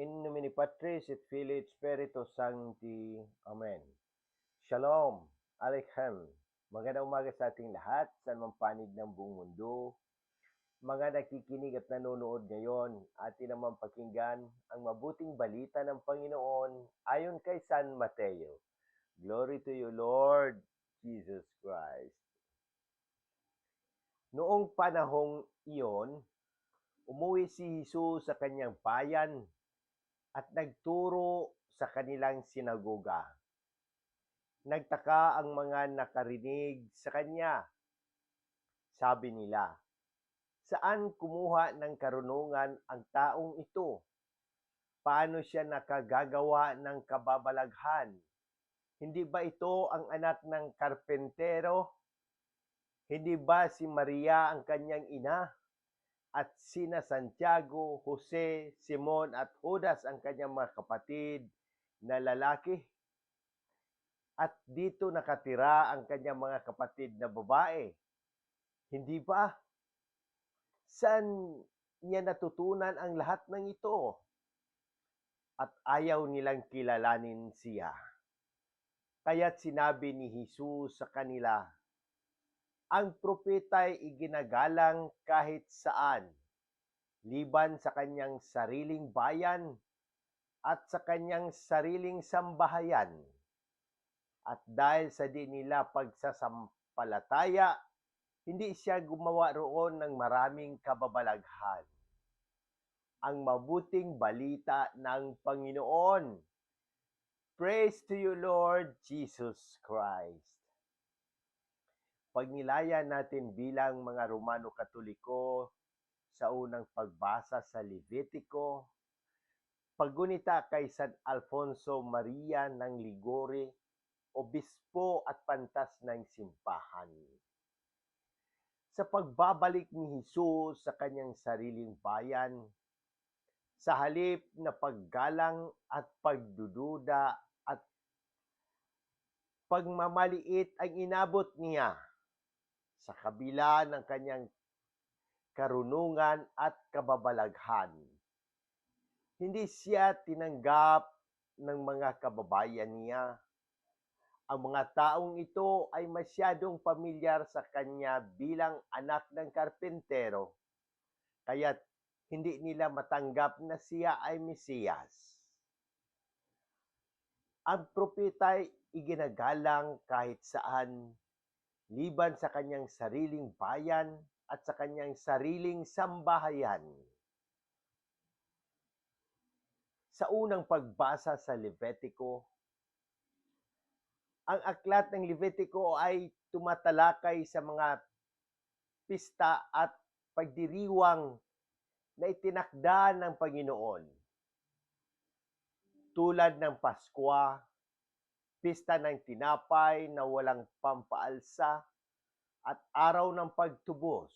In nomine Patris et Filii et Spiritus Sancti. Amen. Shalom. Aleichem. Magandang umaga sa ating lahat, sa anumang panig ng buong mundo. Mga nakikinig at nanonood ngayon, atin naman pakinggan ang mabuting balita ng Panginoon ayon kay San Mateo. Glory to you, Lord Jesus Christ. Noong panahong iyon, umuwi si Jesus sa kanyang bayan at nagturo sa kanilang sinagoga. Nagtaka ang mga nakarinig sa kanya. Sabi nila, saan kumuha ng karunungan ang taong ito? Paano siya nakagagawa ng kababalaghan? Hindi ba ito ang anak ng karpentero? Hindi ba si Maria ang kanyang ina? At sina Santiago, Jose, Simon at Judas ang kanyang mga kapatid na lalaki? At dito nakatira ang kanyang mga kapatid na babae. Hindi ba? Saan niya natutunan ang lahat ng ito? At ayaw nilang kilalanin siya. Kaya't sinabi ni Jesus sa kanila, ang propeta'y iginagalang kahit saan, liban sa kanyang sariling bayan at sa kanyang sariling sambahayan. At dahil sa di nila pagsasampalataya, hindi siya gumawa roon ng maraming kababalaghan. Ang mabuting balita ng Panginoon. Praise to you, Lord Jesus Christ. Pagnilaya natin bilang mga Romano Katoliko sa unang pagbasa sa Levitico, paggunita kay San Alfonso Maria ng Ligore, obispo at pantas ng simbahan. Sa pagbabalik ni Jesus sa kanyang sariling bayan, sa halip na paggalang at pagdududa at pagmamaliit ang inabot niya sa kabila ng kanyang karunungan at kababalaghan. Hindi siya tinanggap ng mga kababayan niya. Ang mga taong ito ay masyadong pamilyar sa kanya bilang anak ng karpentero, kaya't hindi nila matanggap na siya ay Mesiyas. Ang propeta'y iginagalang kahit saan liban sa kanyang sariling bayan at sa kanyang sariling sambahayan. Sa unang pagbasa sa Levitico, ang aklat ng Levitico ay tumatalakay sa mga pista at pagdiriwang na itinakda ng Panginoon. Tulad ng Paskwa, pista ng tinapay na walang pampaalsa, at araw ng pagtubos.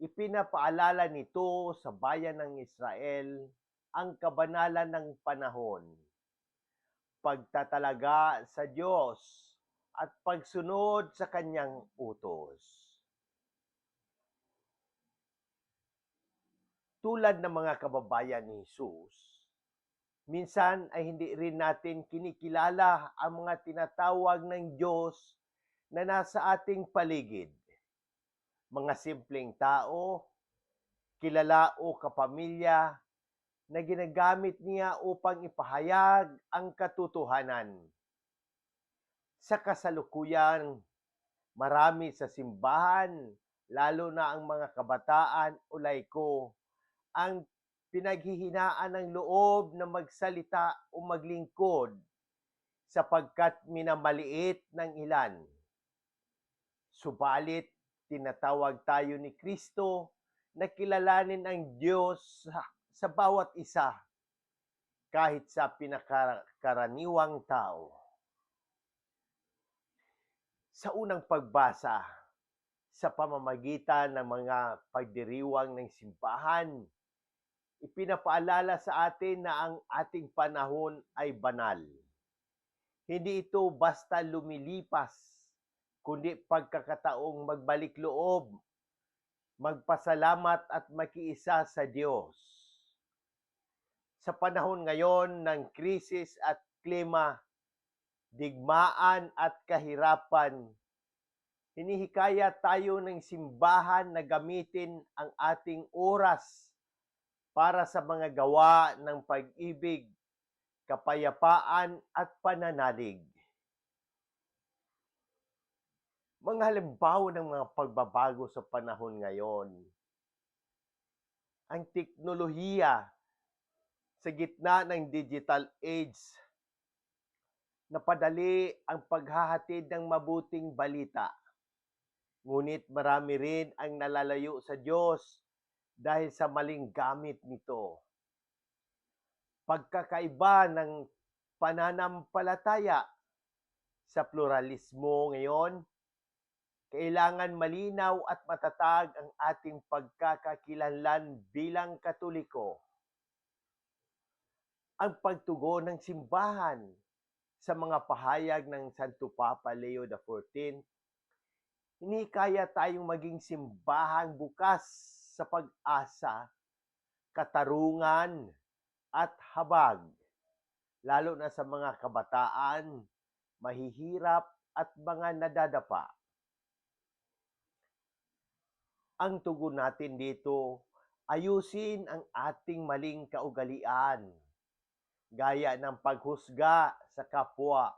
Ipinapaalala nito sa bayan ng Israel ang kabanalan ng panahon, pagtatalaga sa Diyos at pagsunod sa kanyang utos. Tulad ng mga kababayan ni Jesus, minsan ay hindi rin natin kinikilala ang mga tinatawag ng Diyos na nasa ating paligid. Mga simpleng tao, kilala o kapamilya na ginagamit niya upang ipahayag ang katotohanan. Sa kasalukuyan, marami sa simbahan, lalo na ang mga kabataan o laiko, ang pinaghihinaan ng loob na magsalita o maglingkod sapagkat minamaliit ng ilan. Subalit, tinatawag tayo ni Kristo na kilalanin ang Diyos sa, bawat isa kahit sa pinakakaraniwang tao. Sa unang pagbasa, sa pamamagitan ng mga pagdiriwang ng simbahan, ipinapaalala sa atin na ang ating panahon ay banal. Hindi ito basta lumilipas, kundi pagkakataong magbalik loob, magpasalamat at makiisa sa Diyos. Sa panahon ngayon ng krisis at klima, digmaan at kahirapan, hinihikaya tayo ng simbahan na gamitin ang ating oras para sa mga gawa ng pag-ibig, kapayapaan at pananalig. Mga halimbawa ng mga pagbabago sa panahon ngayon. Ang teknolohiya sa gitna ng digital age napadali ang paghahatid ng mabuting balita. Ngunit marami rin ang nalalayo sa Diyos dahil sa maling gamit nito. Pagkakaiba ng pananampalataya sa pluralismo ngayon, kailangan malinaw at matatag ang ating pagkakakilanlan bilang katoliko. Ang pagtugon ng simbahan sa mga pahayag ng Santo Papa Leo XIV, hinikaya tayong maging simbahang bukas sa pag-asa, katarungan, at habag, lalo na sa mga kabataan, mahihirap at mga nadadapa. Ang tugon natin dito, ayusin ang ating maling kaugalian, gaya ng paghusga sa kapwa,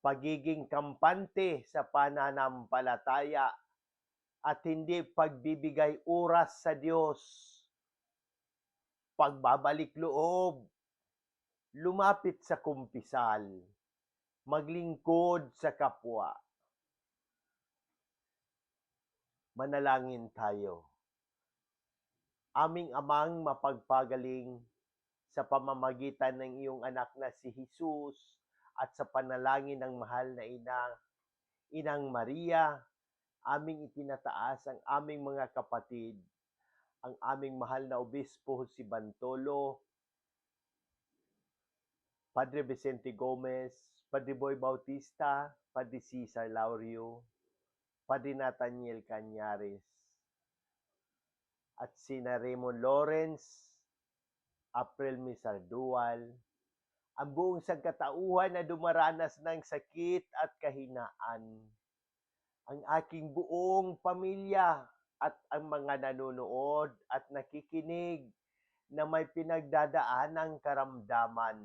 pagiging kampante sa pananampalataya, at hindi pagbibigay oras sa Diyos, pagbabalik loob, lumapit sa kumpisal, maglingkod sa kapwa. Manalangin tayo. Aming amang mapagpagaling sa pamamagitan ng iyong anak na si Jesus at sa panalangin ng mahal na ina, Inang Maria, aming itinataas ang aming mga kapatid, ang aming mahal na obispo si Bantolo, Padre Vicente Gomez, Padre Boy Bautista, Padre Cesar Laurio, Padre Nathaniel Cañares, at sina Raymond Lawrence, April Misardual, ang buong sagkatauhan na dumaranas ng sakit at kahinaan, ang aking buong pamilya at ang mga nanonood at nakikinig na may pinagdadaanang karamdaman.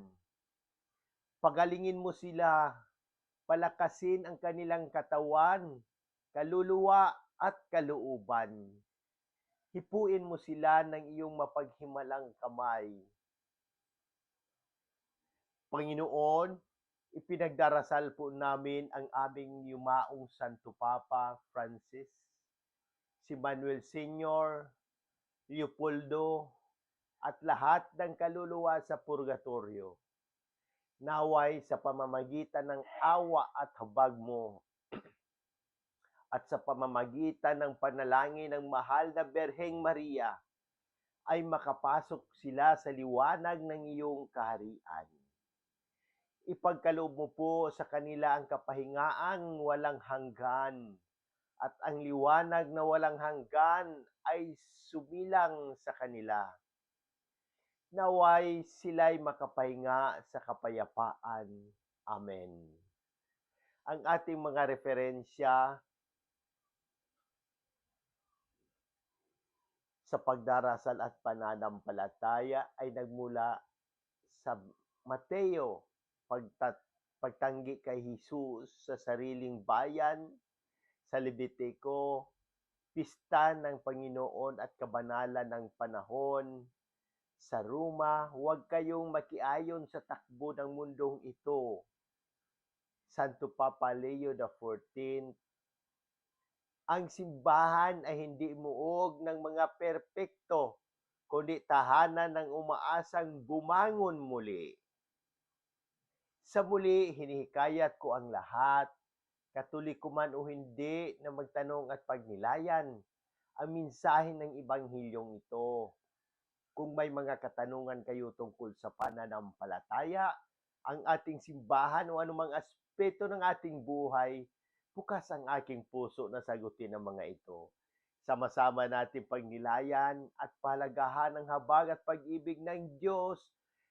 Pagalingin mo sila, palakasin ang kanilang katawan, kaluluwa at kalooban. Hipuin mo sila ng iyong mapaghimalang kamay. Panginoon, ipinagdarasal po namin ang aming yumaong Santo Papa Francis, si Manuel Senior, Leopoldo, at lahat ng kaluluwa sa purgatorio. Naway sa pamamagitan ng awa at habag mo at sa pamamagitan ng panalangin ng mahal na Berheng Maria, ay makapasok sila sa liwanag ng iyong kaharian. Ipagkaloob mo po sa kanila ang kapahingaang walang hanggan at ang liwanag na walang hanggan ay sumilang sa kanila. Naway sila'y makapahinga sa kapayapaan. Amen. Ang ating mga referensya sa pagdarasal at pananampalataya ay nagmula sa Mateo, pagtat, pagtanggi kay Jesus sa sariling bayan, sa Levitico, pista ng Panginoon at kabanalan ng panahon, sa Roma, huwag kayong makiayon sa takbo ng mundong ito. Santo Papa Leo XIV, ang simbahan ay hindi muog ng mga perpekto, kundi tahanan ng umaasang bumangon muli. Sa muli, hinihikayat ko ang lahat, katoliko man o hindi, na magtanong at pagnilayan ang mensahe ng Ebanghilyong ito. Kung may mga katanungan kayo tungkol sa pananampalataya, ang ating simbahan o anumang aspeto ng ating buhay, bukas ang aking puso na sagutin ang mga ito. Sama-sama natin pagnilayan at palagahan ng habag at pag-ibig ng Diyos